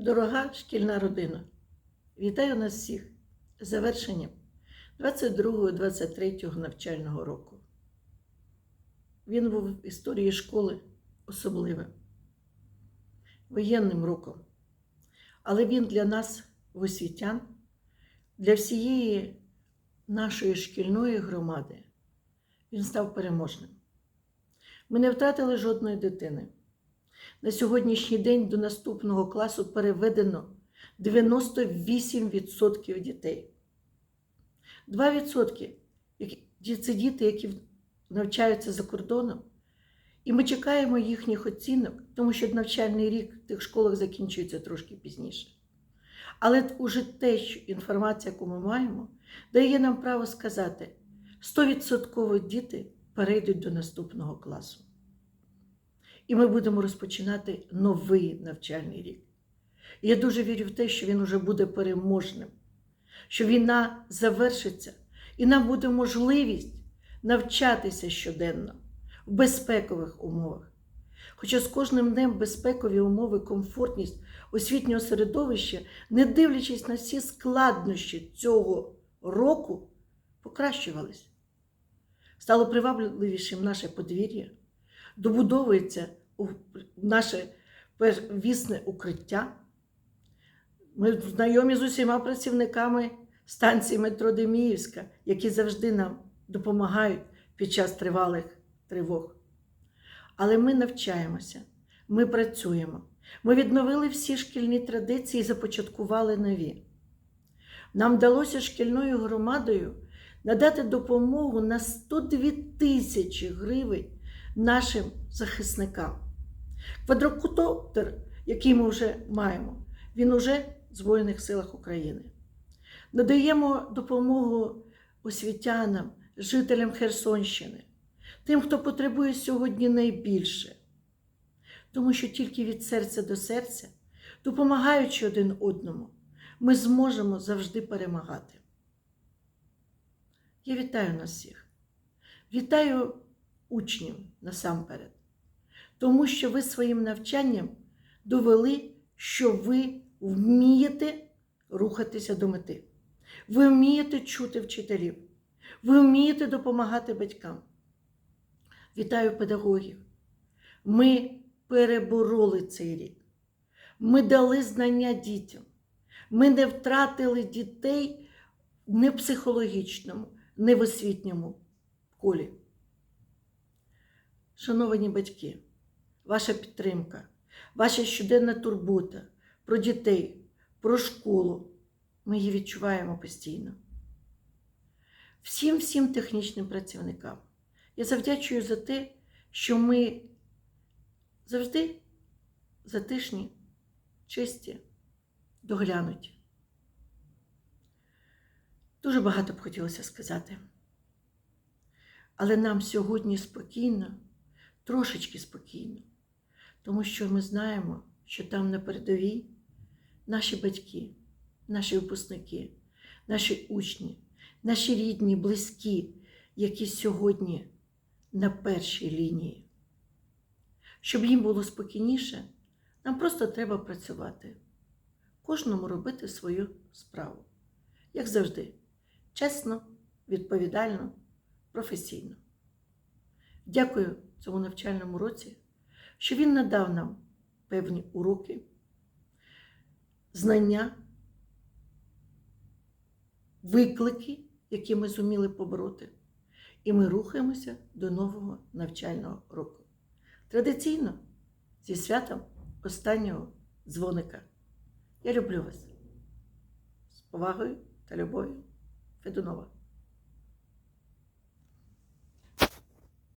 Дорога шкільна родина, вітаю нас всіх з завершенням 22-23 навчального року. Він був в історії школи особливим, воєнним роком. Але він для нас, освітян, для всієї нашої шкільної громади, він став переможним. Ми не втратили жодної дитини. На сьогоднішній день до наступного класу переведено 98% дітей. 2% це діти, які навчаються за кордоном. І ми чекаємо їхніх оцінок, тому що навчальний рік в тих школах закінчується трошки пізніше. Але уже те, що інформація, яку ми маємо, дає нам право сказати, 100% діти перейдуть до наступного класу. І ми будемо розпочинати новий навчальний рік. І я дуже вірю в те, що він уже буде переможним, що війна завершиться, і нам буде можливість навчатися щоденно в безпекових умовах. Хоча з кожним днем безпекові умови, комфортність освітнього середовища, не дивлячись на всі складнощі цього року, покращувались. Стало привабливішим наше подвір'я, добудовується наше первісне укриття. Ми знайомі з усіма працівниками станції метро Деміївська, які завжди нам допомагають під час тривалих тривог. Але ми навчаємося, ми працюємо. Ми відновили всі шкільні традиції і започаткували нові. Нам вдалося шкільною громадою надати допомогу на 102 тисячі гривень нашим захисникам. Квадрокоптер, який ми вже маємо, він уже в Збройних силах України. Надаємо допомогу освітянам, жителям Херсонщини, тим, хто потребує сьогодні найбільше. Тому що тільки від серця до серця, допомагаючи один одному, ми зможемо завжди перемагати. Я вітаю нас всіх. Вітаю учнів насамперед, тому що ви своїм навчанням довели, що ви вмієте рухатися до мети. Ви вмієте чути вчителів, ви вмієте допомагати батькам. Вітаю педагогів. Ми перебороли цей рік. Ми дали знання дітям. Ми не втратили дітей не в психологічному, не в освітньому колі. Шановані батьки, ваша підтримка, ваша щоденна турбота про дітей, про школу. Ми її відчуваємо постійно. Всім всім технічним працівникам. Я завдячую за те, що ми завжди затишні, чисті, доглянуті. Дуже багато б хотілося сказати. Але нам сьогодні спокійно, трошечки спокійно, тому що ми знаємо, що там на передовій наші батьки, наші випускники, наші учні, наші рідні, близькі, які сьогодні на першій лінії. Щоб їм було спокійніше, нам просто треба працювати, кожному робити свою справу, як завжди, чесно, відповідально, професійно. Дякую цьому навчальному році, що він надав нам певні уроки, знання, виклики, які ми зуміли побороти, і ми рухаємося до нового навчального року. Традиційно зі святом останнього дзвоника. Я люблю вас з повагою та любов'ю. Федунова.